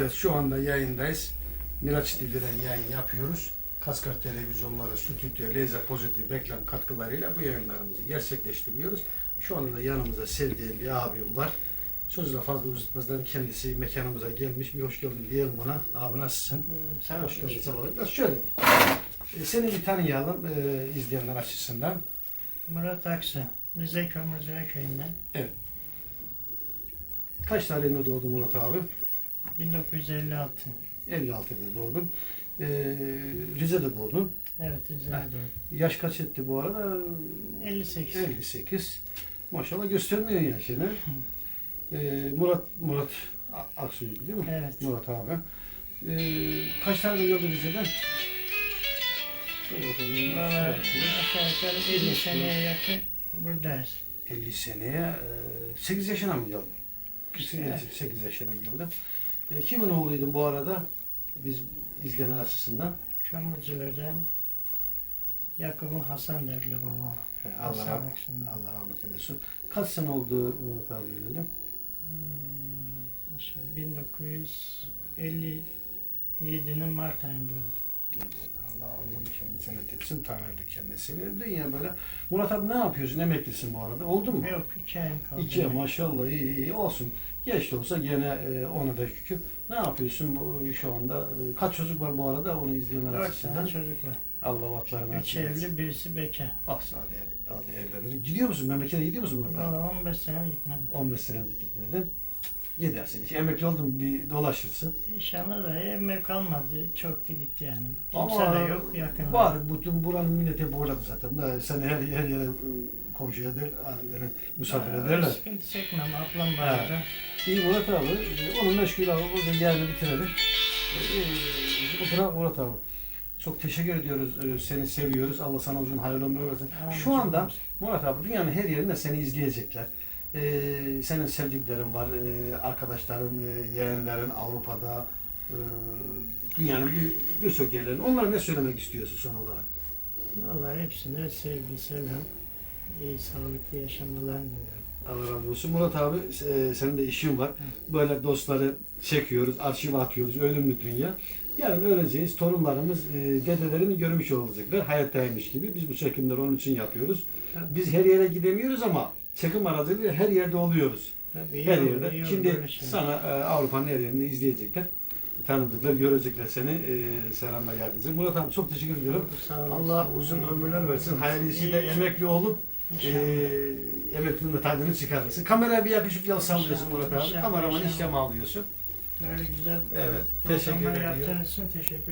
Evet, şu anda yayındayız. Miraç TV'den yayın yapıyoruz. Kaskar televizyonları, stüdyo, laser pozitif reklam katkılarıyla bu yayınlarımızı gerçekleştiriyoruz. Şu anda da yanımızda sevdiğim bir abim var. Sözü de fazla uzatmadan kendisi mekanımıza gelmiş. Bir hoş geldin diyelim ona. Abi nasılsın? Sen Hoş geldin sabah. Biraz şöyle. E, seni bir tanıyalım e, izleyenler açısından. Murat Aksu, Rize Kömürcüler Köyü'nden Kaç tarihinde doğdun Murat abi? 1956. 56'da doğdun. E, Rize'de doğdun. Evet Rize'de Ha. doğdum. Yaş kaç etti bu arada? 58. 58. Maşallah göstermiyor yaşını. Ee, Murat Murat A- Aksu'ydu değil mi? Evet. Murat abi. Ee, kaç tane geldi Rize'den? Dur bakalım. Valla aşağı yukarı 50 seneye yakın buradayız. 50 seneye e, 8 yaşına mı geldin? Evet. 8 yaşına geldim. E, kimin oğluydun bu arada? Biz izleyenler açısından. Kömürcülerden Yakup'un Hasan derli babam. He, Allah, Hasan rahmet. Allah rahmet eylesin. Kaç sene oldu Murat abi ölelim? Hmm, aşağı 1957'nin Mart ayında öldü. Allah Allah kendini cennet etsin, tanrı kendisini. Dünya böyle. Murat abi ne yapıyorsun? Emeklisin bu arada. Oldu mu? Yok iki ayım kaldı. İki maşallah iyi iyi olsun. Geç de olsa gene e, ona da şükür. Ne yapıyorsun bu, şu anda? E, kaç çocuk var bu arada onu izleyenler Dört tane çocuk var. Allah vatlarını Üç evli birisi bekar. Ah hadi, hadi evlenir. Gidiyor musun? Memlekete gidiyor musun? Valla 15 sene gitmedim. 15 senedir gitmedin. Gidersin. Hiç emekli oldun bir dolaşırsın. İnşallah da evime kalmadı. Çoktu gitti yani. Ama Kimse de yok yakın. Var. Bütün buranın milleti orada zaten. Da Seni her, her yere e, komşu eder, yani misafir Aa, ederler. Sıkıntı çekmem. Ablam var Ha. orada. İyi Murat abi. e, Onun meşgul abi. Burada yerini bitirelim. Ee, Murat, Murat abi. Çok teşekkür ediyoruz. Ee, Seni seviyoruz. Allah sana uzun hayırlı ömür versin. Amin. Şu anda Murat abi dünyanın her yerinde seni izleyecekler. Ee, senin sevdiklerin var. Ee, arkadaşların, e, yeğenlerin Avrupa'da, e, dünyanın bir, birçok yerlerinde. Onlara ne söylemek istiyorsun son olarak? Vallahi hepsine sevgi, selam. iyi sağlıklı yaşamalar diliyorum. Allah razı olsun. Murat abi e, senin de işin var. Böyle dostları çekiyoruz, arşive atıyoruz. Ölümlü dünya. Yarın öleceğiz. Torunlarımız e, dedelerini görmüş olacaklar. Hayattaymış gibi. Biz bu çekimleri onun için yapıyoruz. Biz her yere gidemiyoruz ama çekim aracılığıyla her yerde oluyoruz. Tabii Her olur, yerde. olur Şimdi şeyler. sana e, Avrupa'nın her yerinde izleyecekler. Tanıdıklar, görecekler seni. E, selamla geldiniz. Murat abi çok teşekkür ediyorum. Allah uzun ömürler versin. Hayırlısıyla emekli olup İnşallah. Eee emeklinin de tadını çıkarırsın. Kameraya bir yakışık yal sallıyorsun İnşallah, Murat abi. inşallah, Kameraman inşallah. işlem alıyorsun. Böyle güzel Evet, teşekkür ediyorum. teşekkür ederim.